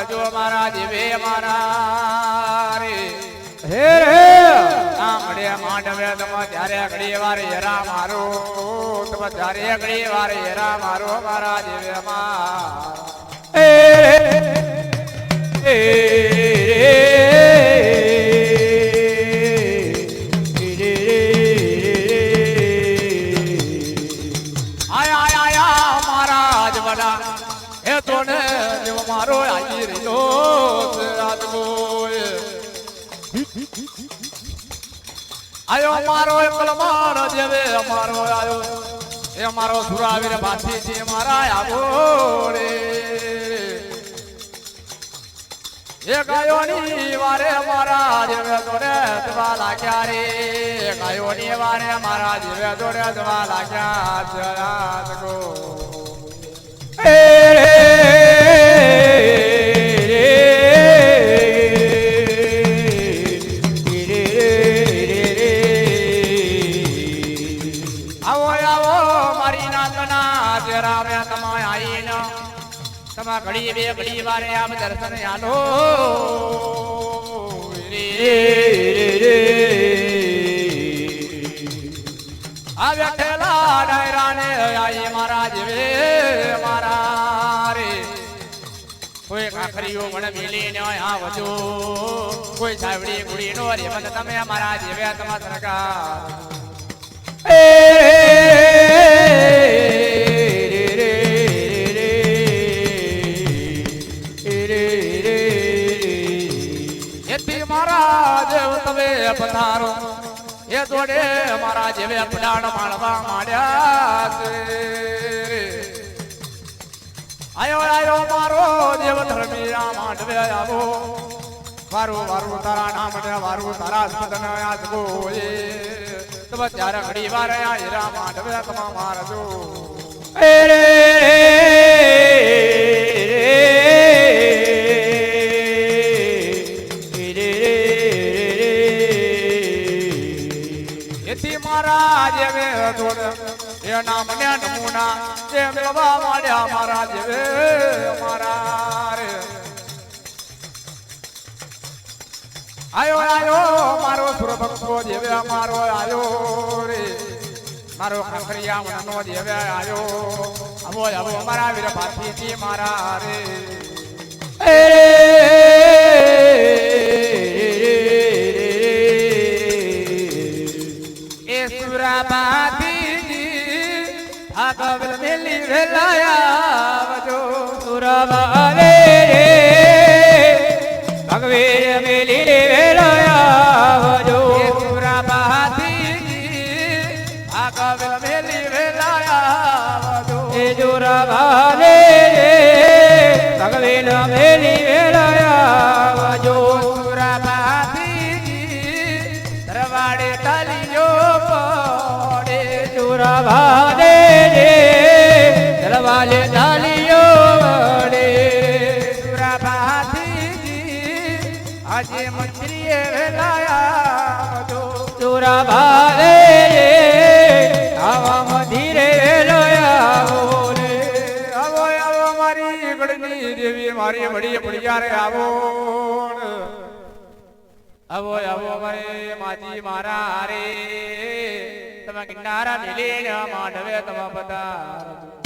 કરજો મારા જીવે મારા રે હે રે આમડે માંડવે તમે ત્યારે ઘડી વાર હેરા મારો તમે ત્યારે ઘડી વાર હેરા મારો મારા જીવે મારા એ રે આવી રહ્યો છે મારો આવો મારા જેવે દોરે દવા લાગ્યા રે. ગાયોની વારે મારા જેવે દોરે દવા લાગ્યા છે નાતના તમાય આઈનો તમા ઘડી બે ઘડી વારે આપ દર્શન આલો આ બેઠેલા ડાયરા ને આઈ મારા જેવે મારા રે। કોઈ કાખરીઓ મને મિલી ન વજો। કોઈ સાવડી ગુડી નો રે મને તમે મારા જેવે તમા સરકાર પધારો. એ દોડે અમારા જેવે પડાણ માણવા માંડ્યા આયો આયો, મારો દેવ ધર્મીરા માંડવે આવો. વારું વારું, તારા નામ ને વારું, તારા સાધન યાદગો ગોએ તબ ત્યારે ઘડી વાર આ હીરા માંડવે, તમા મારજો. એથી મારા આયો આયો, મારો સુરભક્તો જેવે મારો આયો રે. મારો ખખરિયા મનનો જેવે આયો. મારા વીર ભાતીજી મારા રે. સુરાબાતીજી ભાગવત મેલી વેલાયા આવજો સુરવારે ભગવે મેલી રે વેલાયાવજો એ સુરાબાતીજી ભાગવત મેલી વેલાયા આવજો એ જોરાવારે રે ભગવે મેલી દરવાજે ડાલિયો વડે. સુરાબાતીજી આજે મંત્રીએ જોરાવારે રે આવા મંદિરે વેલાયાવો રે આવો આવો મારી ગળની દેવી મારી વડી પડિયા રે આવો. આવો આવો મારે માજી મારા રે તમે કિનારા મિલીને માંડવે તમે બધા.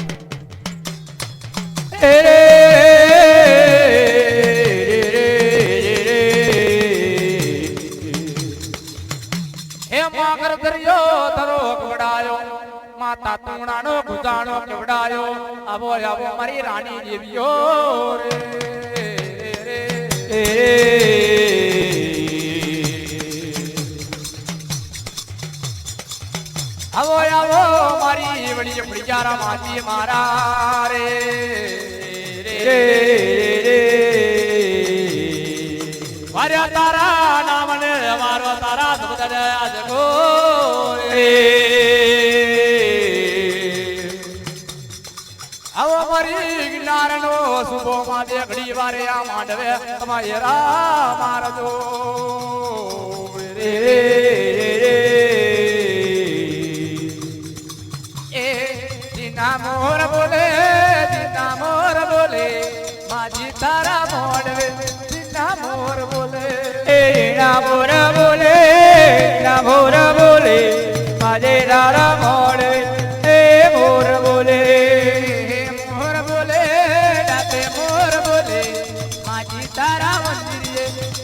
માતા તુણાનો ગુજાણો કવડાયો આવો આવો, મારી રાણી દેવીઓ રે આવો આવો, મારી માજી મારા રે. રે રે તારા નામ ને મારો તારા આજગો રે આવો મારી જ્ઞાનનો શુભો માં દેખડી વારે આ માંડવે, તમારે રા મારજો ভোরা বলে না ভোরা বলে মাঝে রারা মরে